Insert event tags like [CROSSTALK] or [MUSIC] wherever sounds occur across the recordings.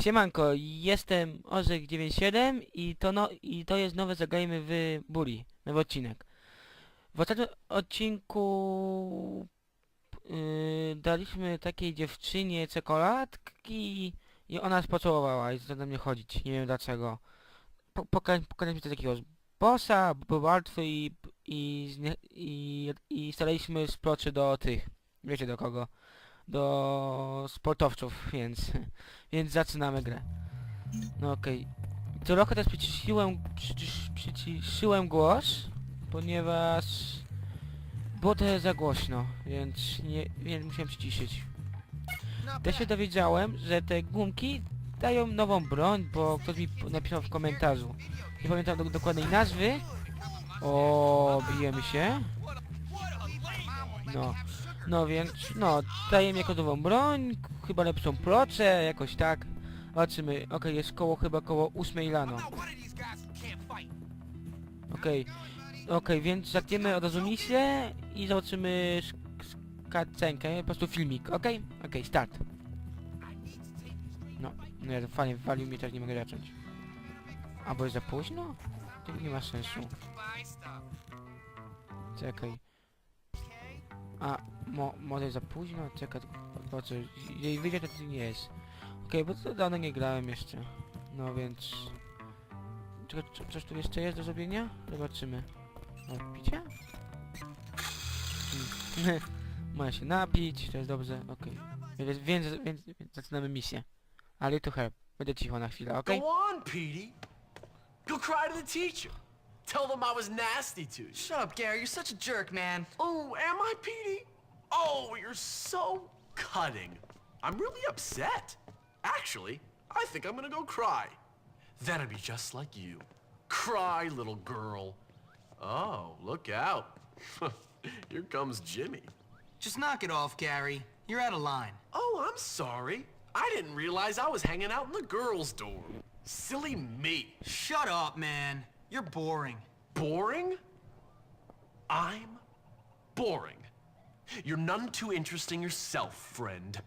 Siemanko, jestem Orzek97 i to, no, i to jest nowe Zagrajmy w Buri, nowy odcinek. W ostatnim odcinku yy, daliśmy takiej dziewczynie czekoladki i ona nas pocałowała i zaczęła na mnie chodzić, nie wiem dlaczego. Po, poka pokazaliśmy takiego bossa, był łatwy i, i, znie- i, i staraliśmy sploczy do tych, wiecie do kogo, do sportowców, więc... Więc zaczynamy grę. No okej. Trochę też przyciszyłem, przycisz, przyciszyłem głos, ponieważ było trochę za głośno, więc nie, więc musiałem przyciszyć. Też się dowiedziałem, że te gumki dają nową broń, bo ktoś mi napisał w komentarzu. Nie pamiętam do, dokładnej nazwy. O, bijemy się. No. No więc, no, dajemy jako nową broń, chyba lepszą plocze, jakoś tak. Zobaczymy, okej, jest koło chyba koło 8 rano. Okej, okej, więc zaczniemy od razu misję i zobaczymy skacenkę, po prostu filmik, okej? Okej, start. No, nie, to fajnie, walił mnie, teraz nie mogę zacząć. A, bo jest za późno? To nie ma sensu. Czekaj. A, mo, może za późno? Czekaj, po, co? Jeżeli wyjdzie, to nie jest. Okej, bo to dawno nie grałem jeszcze. No więc... Czekaj, co- coś tu jeszcze jest do zrobienia? Zobaczymy. No, picie? Hmm. [LAUGHS] Można się napić, to jest dobrze, okej. Więc, więc, więc, więc zaczynamy misję. Ale to help. Będę cicho na chwilę, okej? Go on, Petey. Go cry to the teacher. Tell them I was nasty to you. Shut up, Gary. You're such a jerk, man. Oh, am I, Petey? Oh, you're so cutting. I'm really upset. Actually, I think I'm gonna go cry. That'd be just like you. Cry, little girl. Oh, look out. [LAUGHS] Here comes Jimmy. Just knock it off, Gary. You're out of line. Oh, I'm sorry. I didn't realize I was hanging out in the girls' dorm. Silly me. Shut up, man. You're boring. Boring? I'm boring. You're none too interesting yourself, friend.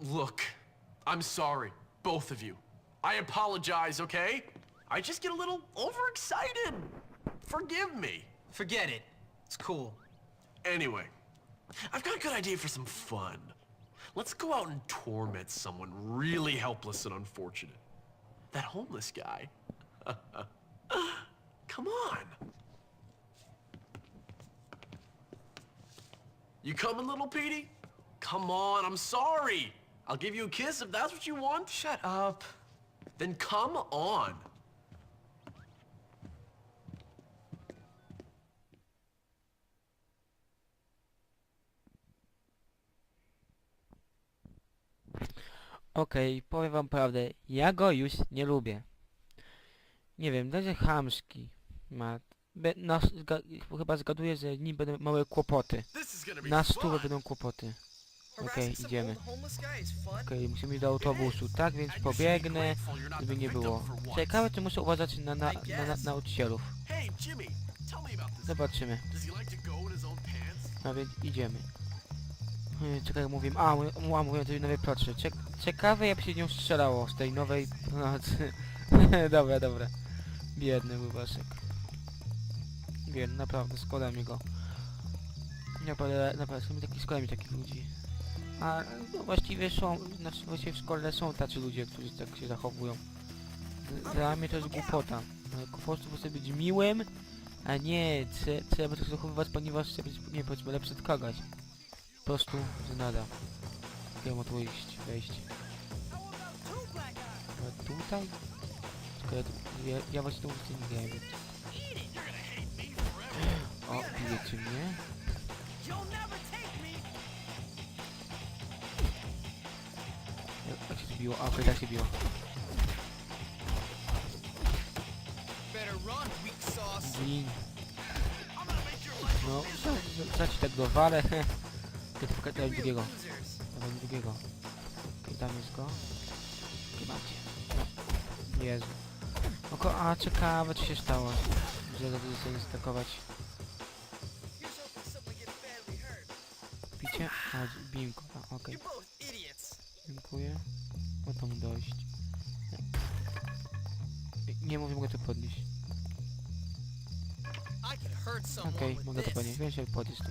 Look, I'm sorry, both of you. I apologize, okay? I just get a little overexcited. Forgive me. Forget it. It's cool. Anyway, I've got a good idea for some fun. Let's go out and torment someone really helpless and unfortunate. That homeless guy. [LAUGHS] Come on. You coming, little Petey? Come on, I'm sorry. I'll give you a kiss if that's what you want. Shut up. Then come on. Okej, powiem wam prawdę, ja go już nie lubię. Nie wiem, będzie chamski. Ma... Be, no, zga, chyba zgaduję, że nim będą małe kłopoty. Na stówę będą kłopoty. Okej, idziemy. Okej, musimy iść do autobusu, tak więc pobiegnę, żeby nie było. Ciekawe, czy muszę uważać na, na, na, na nauczycielów. Zobaczymy. No więc idziemy. Czekaj, mówię, a, mówię, a, mówię tej nowej ploczy. Ciek ciekawe, jak się nią strzelało z tej nowej nocy. [LAUGHS] dobra, dobra. Biedny bubasek. Biedny, naprawdę, szkoda mi go. Naprawdę, naprawdę, mi taki, szkoda mi takich ludzi. A no, właściwie są, znaczy właściwie w szkole są tacy ludzie, którzy tak się zachowują. Dla mnie to jest głupota. Po prostu sobie być miłym, a nie, trze- trzeba tak zachowywać, ponieważ chcę być, nie powiedzmy, lepszy od kogoś. Po prostu, że nada. Jak ma tu iść, wejść. A tutaj? Tylko ja, ja, ja właśnie tu nie wiem. O, bijecie mnie? Jak, się to biło? A, okej, tak się biło. Win. No, za ci tak dowalę. [LAUGHS] Tylko dałem drugiego. Dałem drugiego. I tam jest go. Macie. Jezu. Oko, a ciekawe co się stało. Że zaczęli sobie stakować. Widzicie? A, bimko, a, okej. idiots. Dziękuję. O tam dojść. Nie mówię, mogę to podnieść. Okej, with mogę to podnieść, wiem się podnieść tu.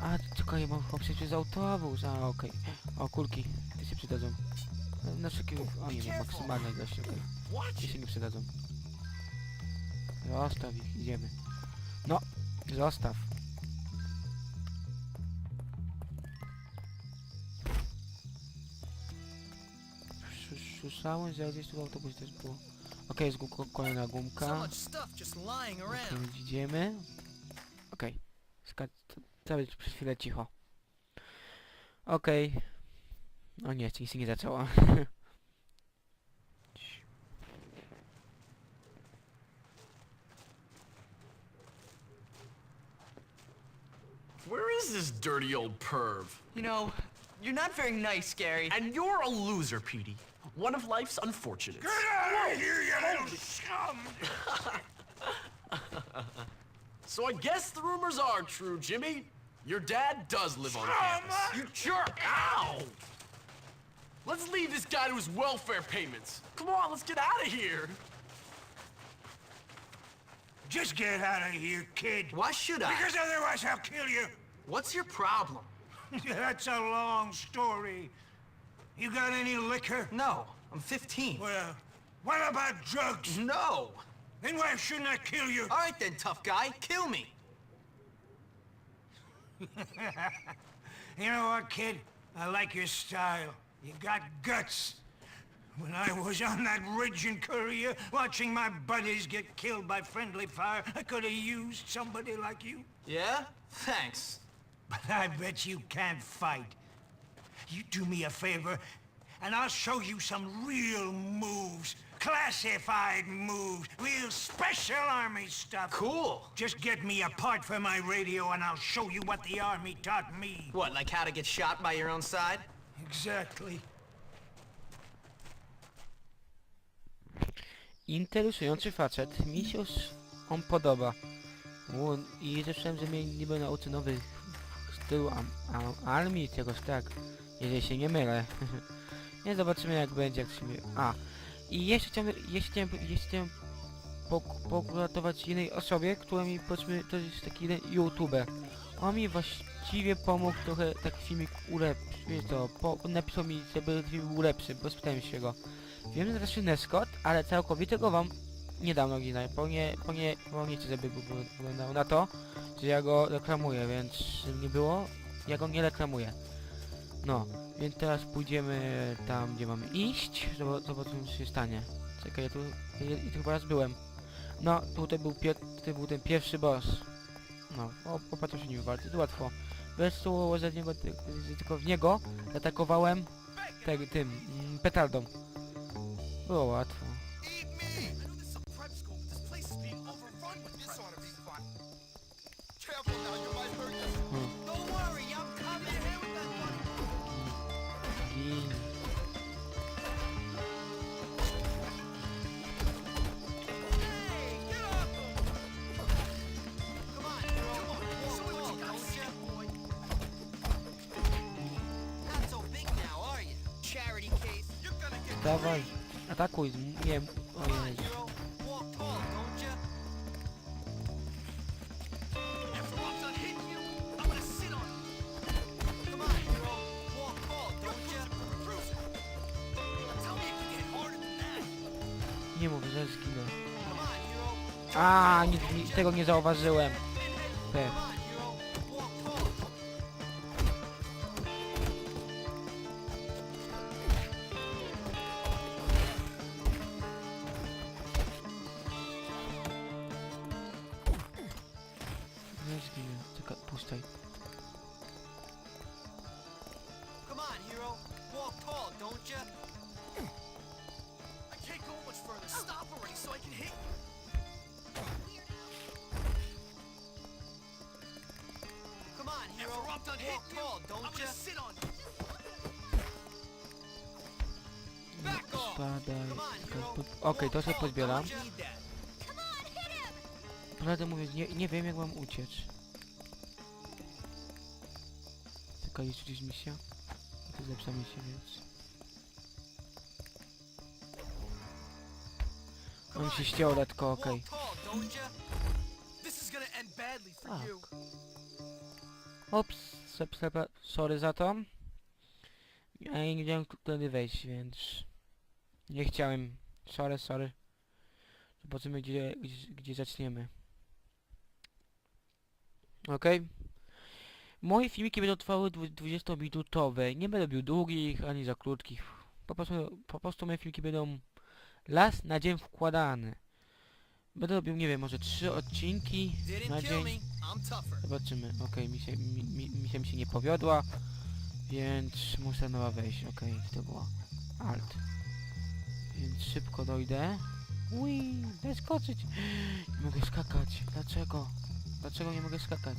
A, czekaj, mam chyba przejść przez autobus, a okej. O, kulki, te się przydadzą. Na wszelki o nie wiem, maksymalna ilość, okej. Ci it. się nie przydadzą. Zostaw ich, idziemy. No, zostaw. Sz- Słyszałem, że gdzieś tu w autobusie też było. Okej, jest gu- kolejna So gumka. much stuff just lying Okej, around. idziemy. Okej. Okay. Cały przez chwilę cicho. Okej. O nie, nic się nie zaczęło. [LAUGHS] Where is this dirty old perv? You know, you're not very nice, Gary. And you're a loser, Petey. One of life's unfortunates. Get out of here, you little scum! [LAUGHS] So I guess the rumors are true, Jimmy. Your dad does live on campus. You jerk! Ow! Let's leave this guy to his welfare payments. Come on, let's get out of here. Just get out of here, kid. Why should I? Because otherwise I'll kill you. What's your problem? [LAUGHS] That's a long story. You got any liquor? No, I'm 15. Well, uh, what about drugs? No. Then why shouldn't I kill you? All right then, tough guy, kill me. [LAUGHS] You know what, kid? I like your style. You got guts. When I was on that ridge in Korea, watching my buddies get killed by friendly fire, I could have used somebody like you. Yeah? Thanks. But I bet you can't fight. You do me a favor, and I'll show you some real moves. Classified moves. Real special army stuff. Cool. Just get me a part for my radio, and I'll show you what the army taught me. What, like how to get shot by your own side? Exactly. Interesujący facet. Mi się on podoba. U, I słyszałem, że mnie niby nauczy nowych stylu am, am, armii, czegoś tak. Jeżeli się nie mylę. [LAUGHS] nie zobaczymy jak będzie, jak się. A. I jeszcze chciałem, jeszcze chciałem, jeszcze chciałem pogratulować jednej osobie, która mi powiedzmy, to jest taki jeden youtuber. On mi właściwie pomógł trochę tak filmik ulepszyć, to, po, napisał mi, żeby film ulepszył, bo spytałem się go. Wiem, że się Neskot, ale całkowicie go wam nie dam oryginalnie, bo nie, bo nie, bo nie chcę, żeby był- wyglądał na to, że ja go reklamuję, więc nie było, ja go nie reklamuję. No, więc teraz pójdziemy tam, gdzie mamy iść, zob- zobaczymy, co się stanie. Czekaj, ja tu, ja, ja tu chyba raz byłem. No, tutaj był, tutaj był ten pierwszy boss. No, o, popatrzę się nim walczyć, łatwo. Bez tu z niego, tylko w niego atakowałem tym, mm, petardą. Było. Can get harder than that. Nie mów, że zginę. A, nie, nie, tego nie zauważyłem. P. off. Spadaj. Okej, to sobie that. Prawdę mówiąc, nie, nie wiem jak mam uciec. Okej, jeszcze gdzieś misja. Jest lepsza misja, więc... On się ściął, letko, okej. For Tak. Ops, sep, sep, sorry za to. Ja nie wiedziałem tutaj wejść, więc... Nie chciałem. Sorry, sorry. Zobaczymy gdzie, gdzie, gdzie zaczniemy. Okej. Moje filmiki będą trwały dwu- 20-minutowe. Nie będę robił długich, ani za krótkich. Po prostu, po prostu moje filmiki będą raz na dzień wkładane. Będę robił, nie wiem, może trzy odcinki na dzień. Zobaczymy. Okej, mi, się, mi, mi, mi się mi się nie powiodła, więc muszę nowa wejść. Okej, to było alt. Więc szybko dojdę. Ui, daj skoczyć. Nie mogę skakać. Dlaczego? Dlaczego nie mogę skakać?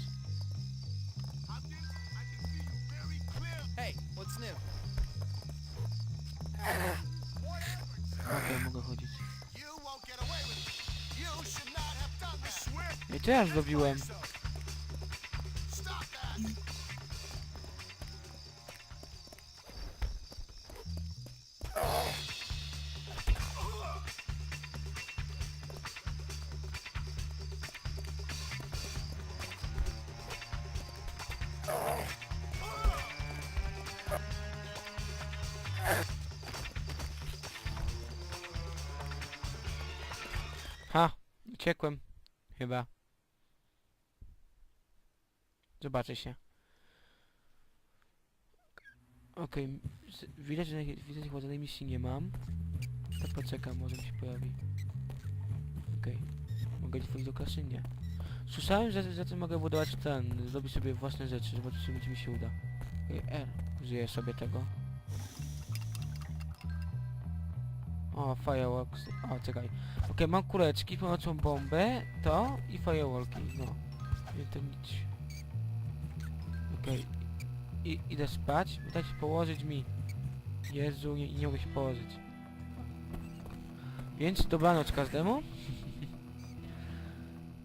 Okej, mogę chodzić. I co ja zrobiłem? Uciekłem. Chyba. Zobaczę się. Okej, z- widać, że widać, chłodzonej misji nie mam. To poczekam, może mi się pojawi. Okej. Mogę wchodzić do klasy? Nie. Słyszałem, że za tym mogę budować ten, zrobić sobie własne rzeczy, zobaczymy czy mi się uda. Okej, R. Użyję sobie tego. O, fireworks. O, czekaj. Okej, mam kuleczki, pomocą bombę, to i firewalki, no. Nie to nic. Okej. I idę spać, dajcie położyć mi. Jezu, nie, nie mogę się położyć. Więc dobranoc każdemu.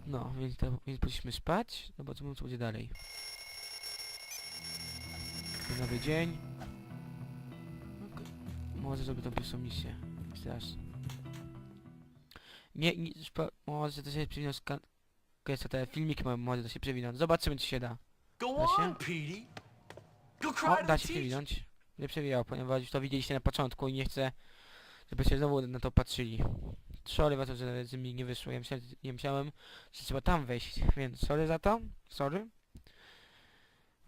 No, więc, to, więc powinniśmy spać. Zobaczymy co będzie dalej. Nowy dzień. Może zrobię tą pierwszą misję. Nie, nie może to się przewinąć. Jest te filmiki może to się przewinąć. Zobaczymy czy się da. Go Da się? O, da się przewinąć. Nie przewijał, ponieważ już to widzieliście na początku i nie chcę, żebyście znowu na to patrzyli. Sorry za to, że z mi nie wyszło. Ja myślałem, nie myślałem, że trzeba tam wejść, więc sorry za to. Sorry.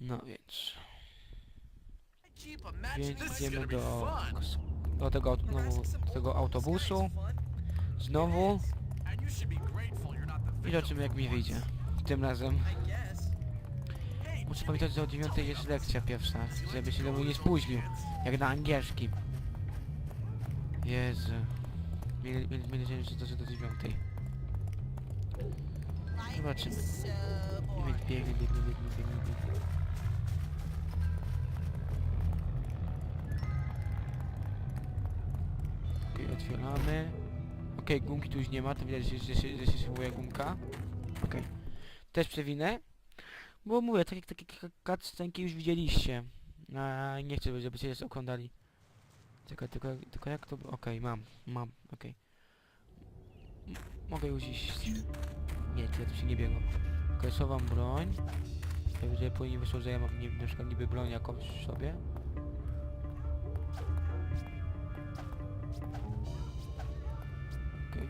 No więc... Więc idziemy do. Do, tego, do tego autobusu. Znowu. I zobaczymy jak mi wyjdzie. Tym razem. Muszę pamiętać, że o 9 jest lekcja pierwsza, żeby się znowu nie spóźnił. Jak na angielskim. Jezu. Mieli nadzieję, że to do 9. Zobaczymy. Biegnie, biegnie, biegnie, biegnie, biegnie. Otwieramy. Okej, gumki tu już nie ma, to widać, że, że, się- że się szybuje gumka. Okej. Też przewinę. Bo mówię, takie, takie cutscenki już widzieliście. A nie chcę, żebyście je oglądali. Tylko, tylko, tylko jak to... Okej, mam, mam, okej. M- Mogę już iść. Nie, tyle tu się nie biegło. Okej, schowam broń. Najwyżej później wyszło, że ja mam nie, na przykład niby broń jakąś w sobie.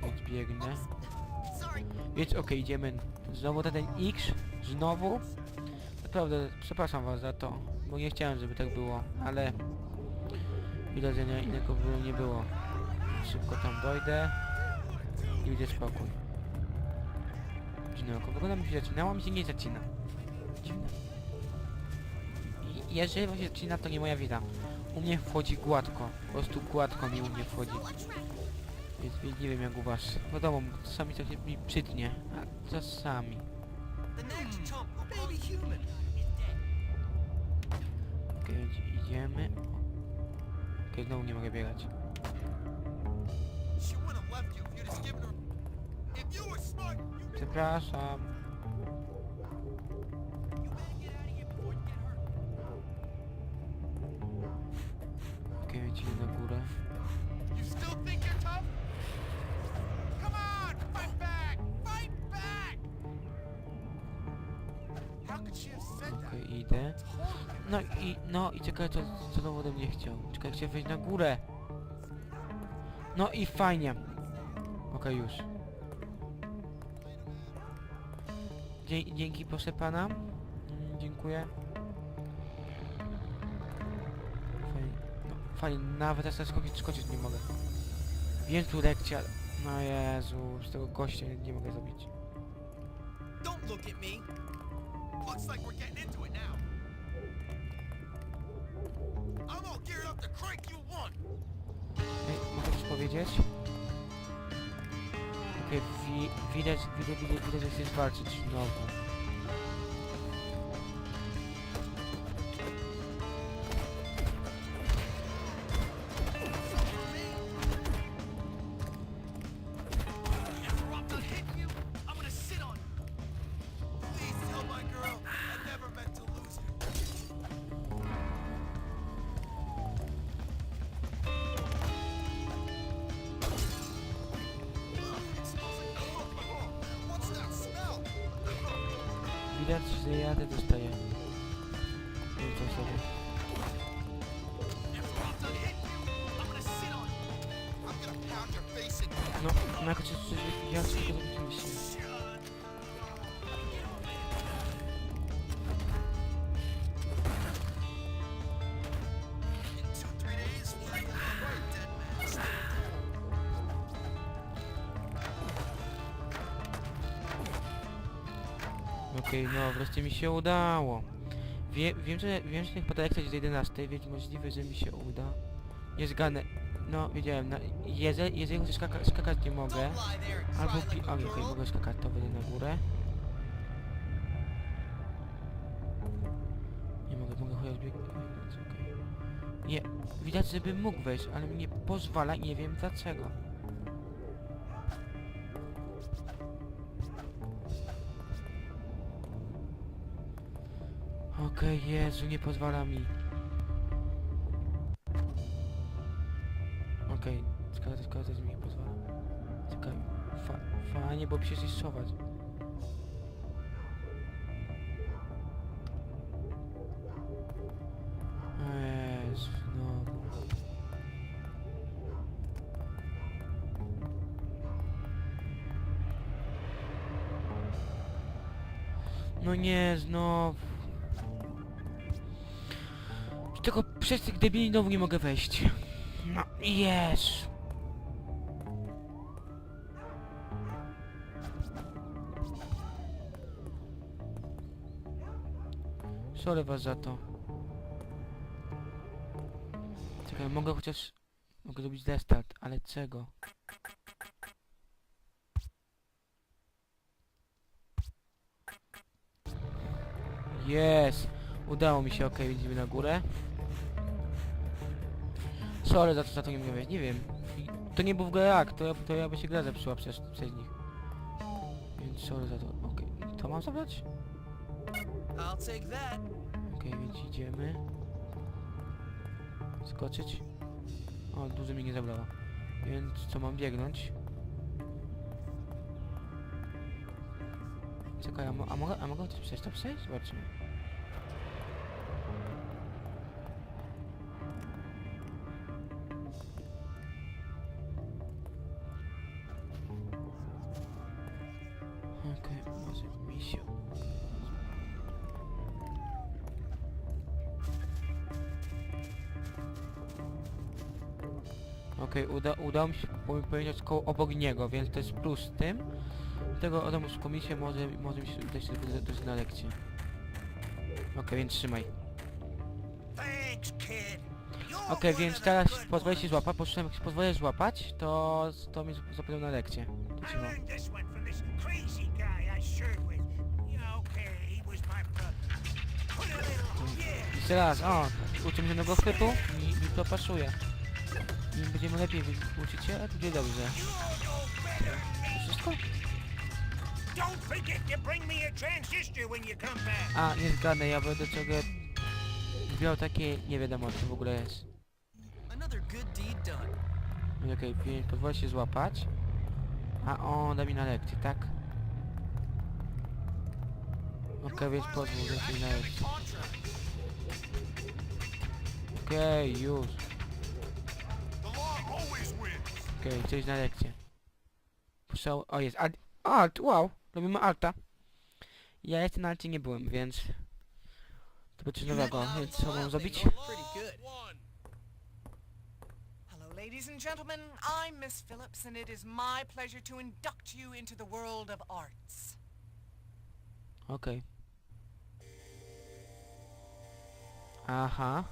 Okej, więc okej, idziemy. Znowu na ten X. Znowu. Naprawdę, przepraszam was za to. Bo nie chciałem, żeby tak było, ale... Widać, że nie, innego wyboru nie było. Szybko tam dojdę. I będzie spokój. Dziwne oko. Wygląda mi się zaczynało, mi się nie zaczyna. Dziwne. I jeżeli wam się zaczyna, to nie moja wina. U mnie wchodzi gładko. Po prostu gładko mi u mnie wchodzi. Więc nie wiem jak u was. Wiadomo, czasami to się mi przytnie, a czasami. Okej, okay, idziemy. Okej, znowu nie mogę biegać. She Okej, idę. No i, no i czekaj, co, co znowu ode mnie chciał. Czekaj, chciał wejść na górę. No i fajnie. Okej, już. Dzie dzięki, proszę pana. Mm, dziękuję. Fajnie. No, fajnie, nawet teraz skoczyć, skoczyć nie mogę. Wiem tu lekcja. No Jezu, z tego gościa nie, mogę zabić. Don't look at me. Looks like we're getting into it now. I'm all geared up to crank you one. Ej, mogę coś powiedzieć? Okej, wi widać, widać, widać, widać, że chcesz walczyć znowu. No, jakoś coś ja coś tego zrobić się. Okej, no wreszcie mi się udało. Wie, wiem, że wiem, że niech podatek jest do 11, więc możliwe, że mi się uda. Nie zganę. No, wiedziałem, na, jeze, jeżeli skaka, skakać nie mogę. Albo pi... A, okej, girl. mogę skakać, to wejdę na górę. Nie mogę, mogę chociaż bieg... biegnąć, okej. Nie, widać, żebym mógł wejść, ale mi nie pozwala, nie wiem dlaczego. Okej, Jezu, nie pozwala mi. Przecież jest schować. Jezu, znowu. No nie, znowu. Tylko przez tych debili znowu nie mogę wejść. No, jest. Sorry was za to. Czekaj, mogę chociaż... Mogę zrobić restart, ale czego? Jest! Udało mi się, okej, widzimy na górę. Sorry za to, za to nie wejść, nie wiem. To nie był w ogóle jak, to, ja- to jakby się gra zepsuła przez, przez nich. Więc sorry za to, okej. To mam zabrać? Okej, więc idziemy. Skoczyć. O, dużo mi nie zabrało. Więc co mam biegnąć? Czekaj, a, mo a mogę, a mogę coś przejść? To przejść? Zobaczmy. Udało mi się po- powiedzieć koło obok niego, więc to jest plus z tym. Tego odomu z komisję może, może mi się udać też na lekcję. Okej, więc trzymaj. Okej, one więc teraz pozwolę się złapać, po czym jak się pozwolę złapać, to, to mi zapowiadał na lekcję. Okay. Jeszcze raz, o, uczymy się nowego chwytu i, i to pasuje. I będziemy lepiej wy- uczyć się, a to będzie dobrze. Wszystko? A nie zgadnę, ja będę czego zbierał takie, nie wiadomo co w ogóle jest. Okej, okay, pozwolę się złapać. A on da mi na lekcję, tak? Okej, więc pozwól, że ci nawet. Okej, już. Okej, coś na lekcję. Proszę, o jest, alt, alt, wow, robimy alta. Ja jeszcze na alcie nie byłem, więc... To będzie nowego, więc co mam zrobić? Ladies and gentlemen. I'm Miss Phillips, and it is my pleasure to induct you into the world of arts. Okej. Aha.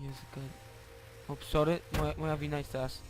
Jest gad... O, sorry, moja, moja wina jest teraz.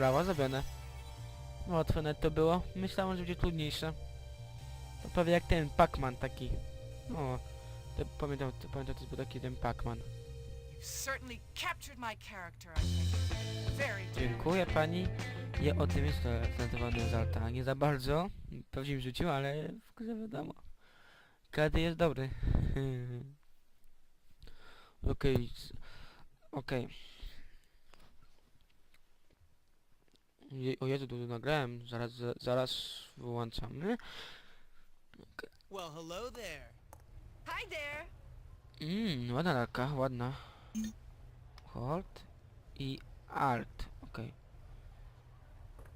Brawa, zrobione. Łatwe net to było. Myślałem, że będzie trudniejsze. To prawie jak ten Pac-Man taki. O, to pamiętam, to, pamiętam, to był taki ten Pac-Man. Dziękuję pani. Ja o tym jest prezentowany z alta. Nie za bardzo. W prawdziwym życiu, ale w grze wiadomo. Każdy jest dobry. [LAUGHS] Okej. s- Okej. Je- O Jezu, dużo nagrałem. Zaraz, za- zaraz wyłączamy. Well, hello there. Hi there. Mmm, ładna lalka, ładna. Hold i alt. Okej.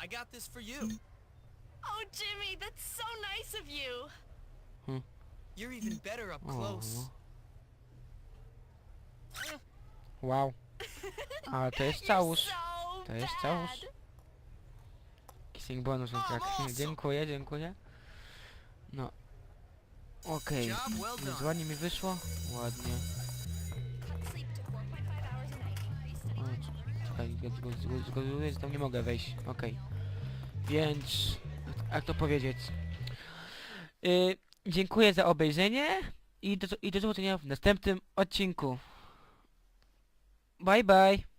I got this for you. Oh, Jimmy, that's so nice of you. You're even better up close. Wow. [LAUGHS] A to jest so To jest bad. Kissing bonus. Dziękuję, dziękuję. No. Okej. Done. ładnie mi wyszło. Ładnie. Cut sleep to 4.5 hours a night. Increase O, czekaj, zgo- zgo- zgoduję, że tam nie mogę wejść. Okej. Więc... Jak to powiedzieć? Y, dziękuję za obejrzenie i do, i do zobaczenia w następnym odcinku. Bye bye.